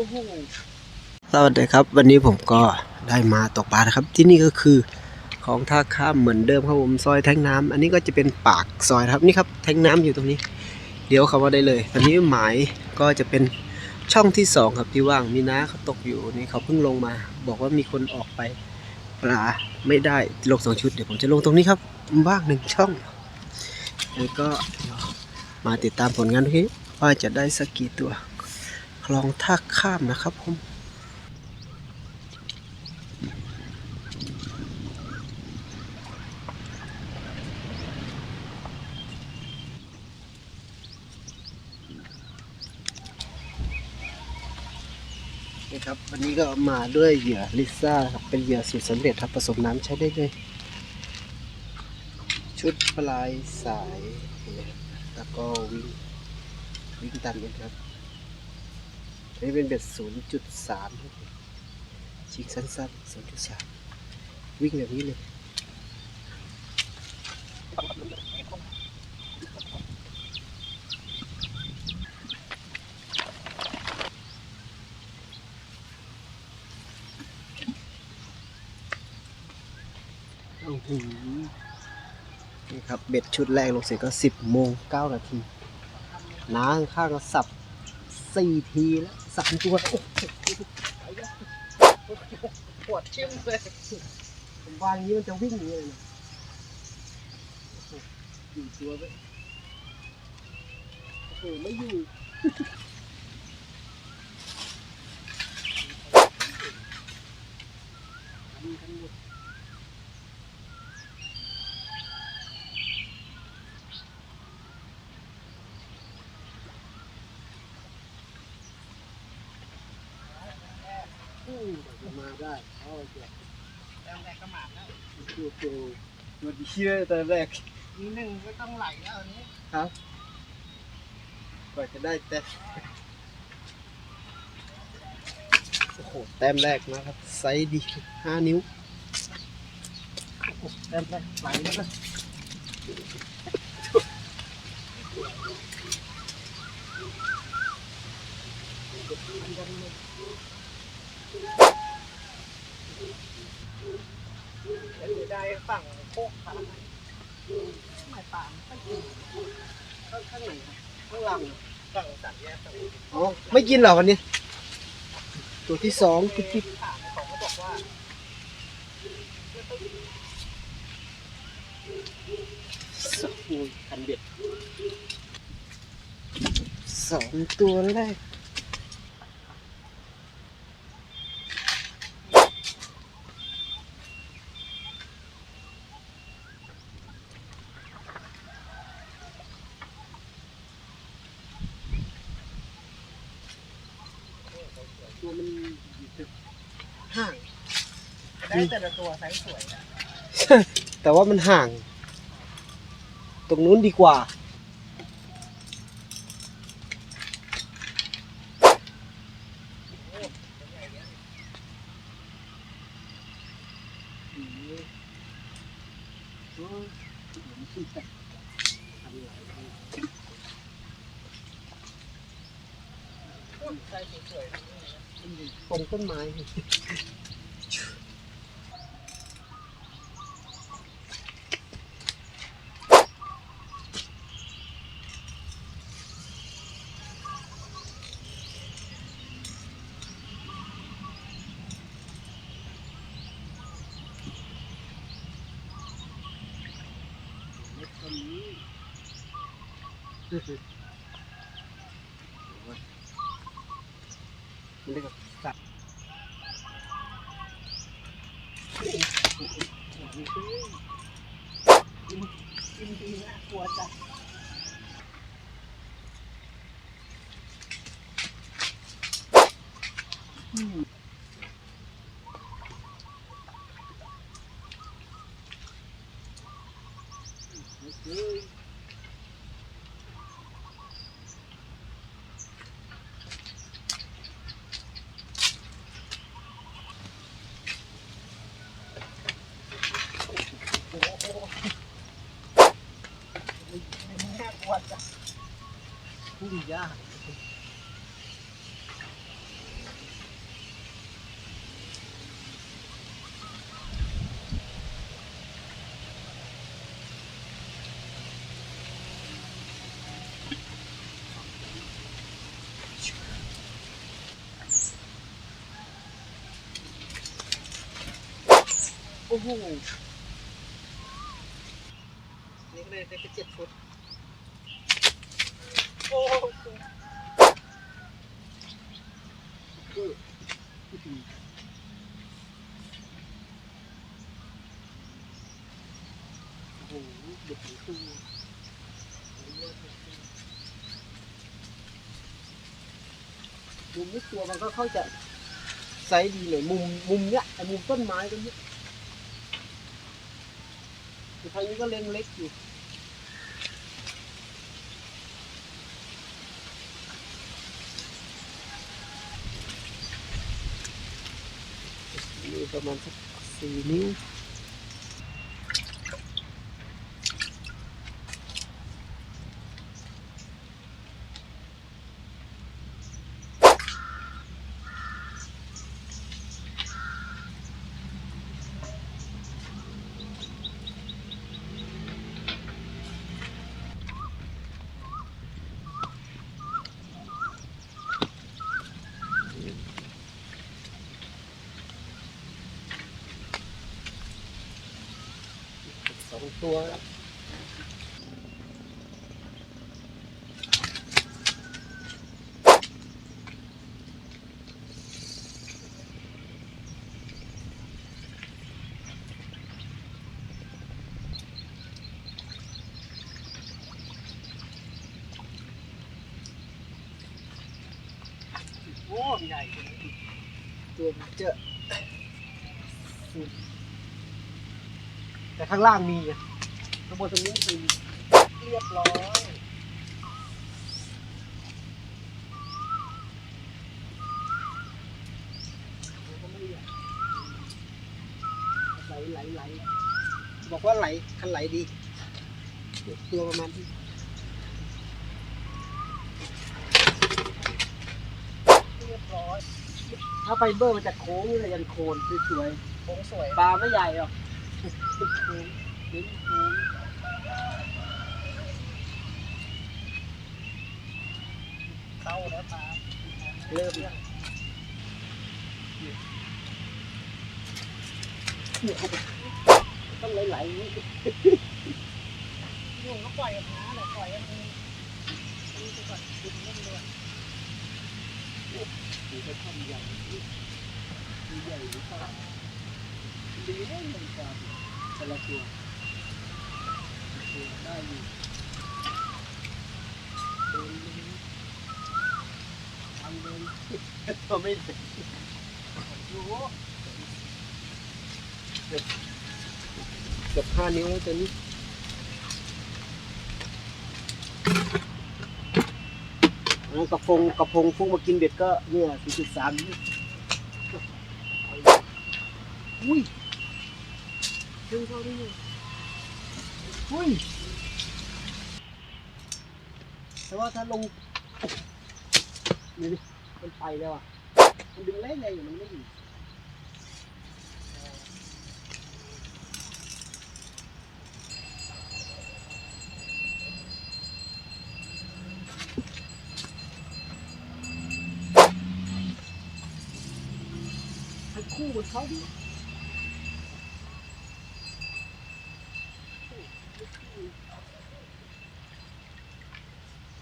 โอ้โหสวัสดีครับ วันนี้ผมก็ได้มาตกปลานะครับ ที่นี่ก็คือของท่าข้ามเหมือนเดิมครับผมซอยแทงน้ำอันนี้ก็จะเป็นปากซอยครับนี่ครับแทงน้ำอยู่ตรงนี้เดี๋ยวเขามาได้เลยอันนี้หมายก็จะเป็นช่องที่สองครับที่ว่างมีน้าเขาตกอยู่นี่เขาเพิ่งลงมา บอกว่ามีคนออกไปปลาไม่ได้ลงสองชุดเดี๋ยวผมจะลงตรงนี้ครับว่างหนึ่งช่องแล้วก็มาติดตามผลงานตรงนี้ว่าจะได้สักกี่ตัว ลองท่าข้ามนะครับผมนี่ครับวันนี้ก็มาด้วยเหยื่อลิซ่าครับเป็นเหยื่อสูตรสำเร็จครับผสมน้ำใช้ได้เลยชุดปลายสายแล้วก็วิ่งวิ่งตามนี้ครับ นนี้เป็นเบ็ดศูนย์จุดสามชิกสั้นๆศูนย์จุดสามวิ่งแบบนี้เลยโอ้โหนี่ครับ เบ็ดชุดแรกลงเสร็จก็สิบโมงเก้านาทีน้าข้างก็สับสี่ทีแล้ว สามตัวโอ้โหปวดชิมเลยผมวางอย่างนี้มันจะวิ่งอย่างนี้เลยนะโอ้โหอยู่ตัวไปโอ้โหไม่อยู่ดีทั้งหมดอู้เดี๋ยวจะมา ได้เอาเดี๋ยวแต้มแรกก็หมาดแล้วดูดูดูดีเลยตอนแรกมีหนึ่งก็ต้องไหลแล้วอันนี้ครับกว่าจะได้แต้มโอ้โหแต้มแรกนะครับไซส์ดีห้านิ้วโอ้โหแต้มแรกไหลแล้วนะ เดี๋ยวได้ ฝั่งโคกขาหมายป่าไม่กินข้างข้างไหนครับข้างหลังฝั่งสันแยกฝั่งอ๋อไม่กินเหรอวันนี้ ตัวที่สองกิ๊บกิ๊บถามเขาบอกว่าสองคันเบ็ดสองตัวแรก ตัวมันห่าง ได้แต่ละตัวไซส์สวยนะแต่ว่ามันห่าง ตรงนู้นดีกว่า ไซส์สวยต รงต้นไม้ มันได้กับสัตว์กินดีนะกลัวจัดน่ ยาโอ้โหนี่ก็เลยได้แค่เจ็ดฟุต โอ้โหเด็กครึ่งมุมนี้ตัวมันก็เข้าจะไซส์ดีเลยมุมมุมเนี้ยไอ้มุมต้นไม้ตรงนี้แต่ทางนี้ก็เล็งเล็กอยู่มีประมาณสักสี่นิ้ว องตัวโอ้ใหญ่ตัวมันเจอ แต่ข้างล่างมีข้างบนตรงนี้ดีเรียบร้อยไหลไหลไหลบอกว่าไหลคันไหลดี ตัวประมาณที่เรียบร้อย ถ้าไฟเบอร์มันจะโค้งเลยยันโคนสวยโค้งสวยปลาไม่ใหญ่หรอก เข้าแล้วปลาเริ่มแล้วต้องไหลๆอย่างนี้อยู่ก็ปล่อยกับน้าแหละปล่อยให้มันดูไปก่อนดูเล่นด้วยหรือจะทำใหญ่ดีใหญ่หรือเปล่า ดีได้เหมือนกันแต่ละตัวได้อยู่เดินเลยทำเดินตัวไม่ได้อยู่เกือบห้านิ้วแล้วตัวนี้กระพงกระพงฟุกมากินเบ็ดก็เนี่ยสี่จุดสามอุ้ย เพิ่งเข้าได้ยังอุ้ย แต่ว่าถ้าลงนี่ดิมันไปแล้วอะ มันดึงเล่นเลยอยู่มันไม่อยู่ให้คู่กับเขาดิ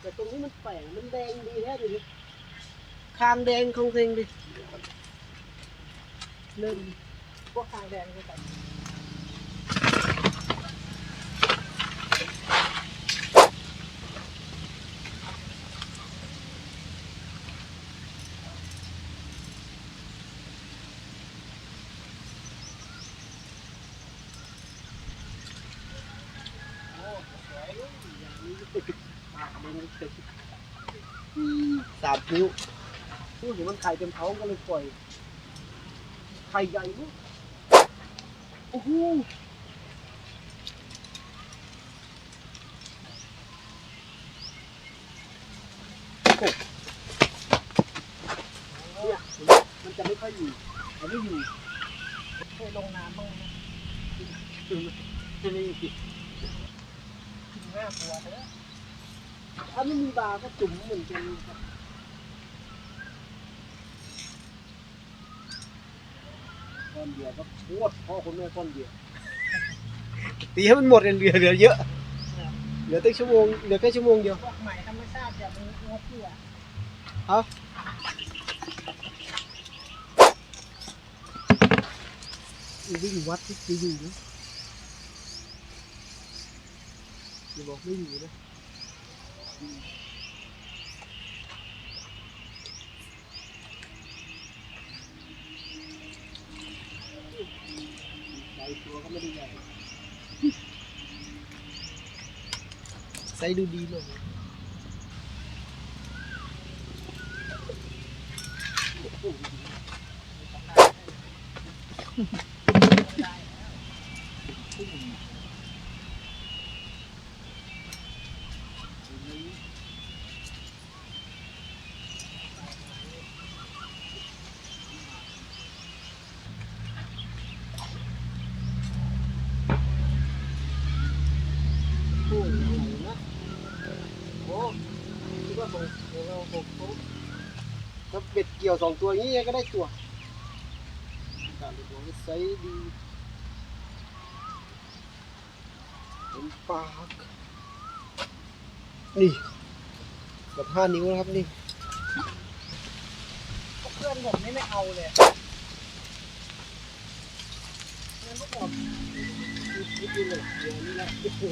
แต่ตรงนี้มันแปลงมันแดงดีแท้ดูดิ คางแดงของเซ็งดิเติดสามนิ้วพูดถึงมันไข่เต็มท้องก็เลยปล่อย ไข่ใหญ่ลูกโอ้โหเนี่ยมันจะไม่ค่อยอยู่มันไม่อยู่เคยลงน้ำบ้างไหมจะไม่อยู่ถึงหน้ากลัวเด้อถ้าไม่มีบาร์ก็จุ่มเหมือนกันครับ ก็อนเดียวก็โคตรพ่อคนแม่ก้อนเดียวตีให้มันหมดเลยเหลือเหลือเยอะเหลือตั้งชั่วโมงเหลือแค่ชั่วโมงเดียวพวกใหม่ธรรมชาติจะมีงบอยู่อะวิ่งวัดที่จะอยู่นะอย่าบอกไม่อยู่นะ ใหญ่ตัวก็ไม่ได้ใหญ่ไซส์ดูดีเลย กี่ยวสองตัวนี้ก็ได้ตัวการดูตัวไซส์ดีเป็นปากนี่กับห้านิ้วนะครับนี่เพื่อนผมนี่ไม่เอาเลยเงินพวกผมนิดนึงเลยเดี๋ยวนี้แหละโอ้โห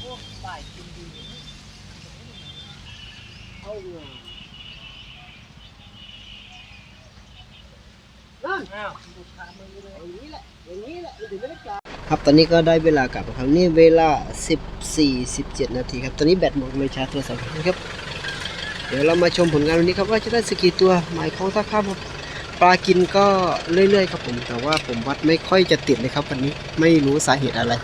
พวกบ่ายกินดี เข้างานนั่นอ้าวดูขามือเลยอย่างนี้แหละอย่างนี้แหละถึงไม่ได้กลับครับตอนนี้ก็ได้เวลากลับแล้วครับนี่เวลา 14 17 นาทีครับตอนนี้แบตหมดเลยชาร์จโทรศัพท์นะครับ เดี๋ยวเรามาชมผลงานวันนี้ครับว่าจะได้สกกี่ตัวหมายของท่าข้ามครับปลากินก็เรื่อยๆครับผม แต่ว่าผมวัดไม่ค่อยจะติดเลยครับวันนี้ไม่รู้สาเหตุอะไร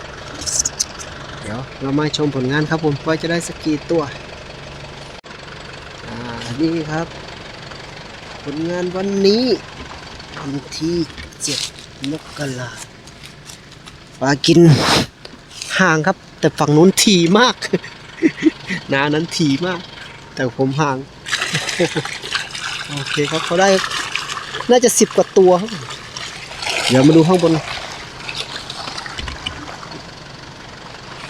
เดี๋ยวเรามาชมผลงานครับผมว่าจะได้สกกี่ตัวอ่า นี่ครับ ผลงานวันนี้วันที่7มกราปลากินห่างครับ แต่ฝั่งนู้นถี่มากนานั้นถี่มาก แต่ผมห่าง โอเคครับเขาได้ น่าจะสิบกว่าตัวครับ เดี๋ยวมาดูข้างบน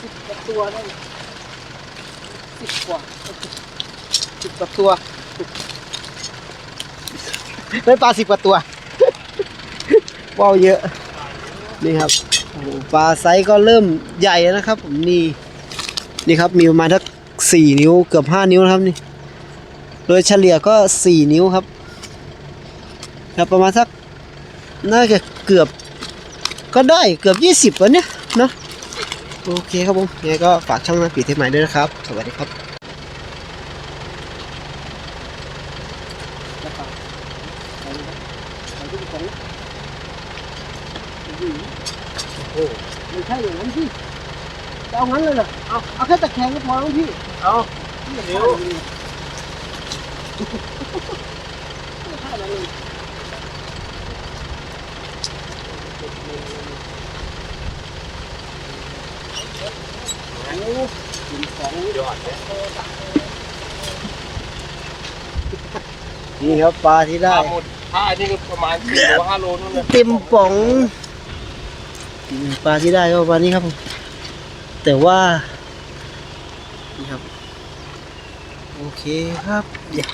สิบกว่าตัวได้สิบกว่าสิบกว่าตัว ได้ปลาสิบกว่าตัวว้าวเยอะ นี่ครับปลาไซส์ก็เริ่มใหญ่นะครับ ผมนี่นี่ครับมีประมาณทักสี่นิ้วเกือบห้านิ้วนะครับนี่ โดยเฉลี่ยก็สี่นิ้วครับครับประมาณสักน่าจะเกือบก็ได้เกือบยี่สิบแล้วเนี่ยเนาะโอเคครับผมยังไงก็ฝากช่องนาปีเทปใหม่ด้วยนะครับ สวัสดีครับ โอ้โหไม่ใช่อย่างนั้นพี่จะเอางั้นเลยเหรอเอาเอาแค่ตะแคงก็พอแล้วพี่เอาพี่อย่าเร็วไม่ใช่อะไรเลยโอ้โหกินของยอดเลยนี่ครับปลาที่ได้ถ้าหมดถ้าอันนี้ก็ประมาณสี่โลห้าโลนู่นเลยเต็มป๋องอืม ปลาที่ได้ก็ปลานี้ครับผมแต่ว่านี่ครับ โอเคครับเดี๋ยว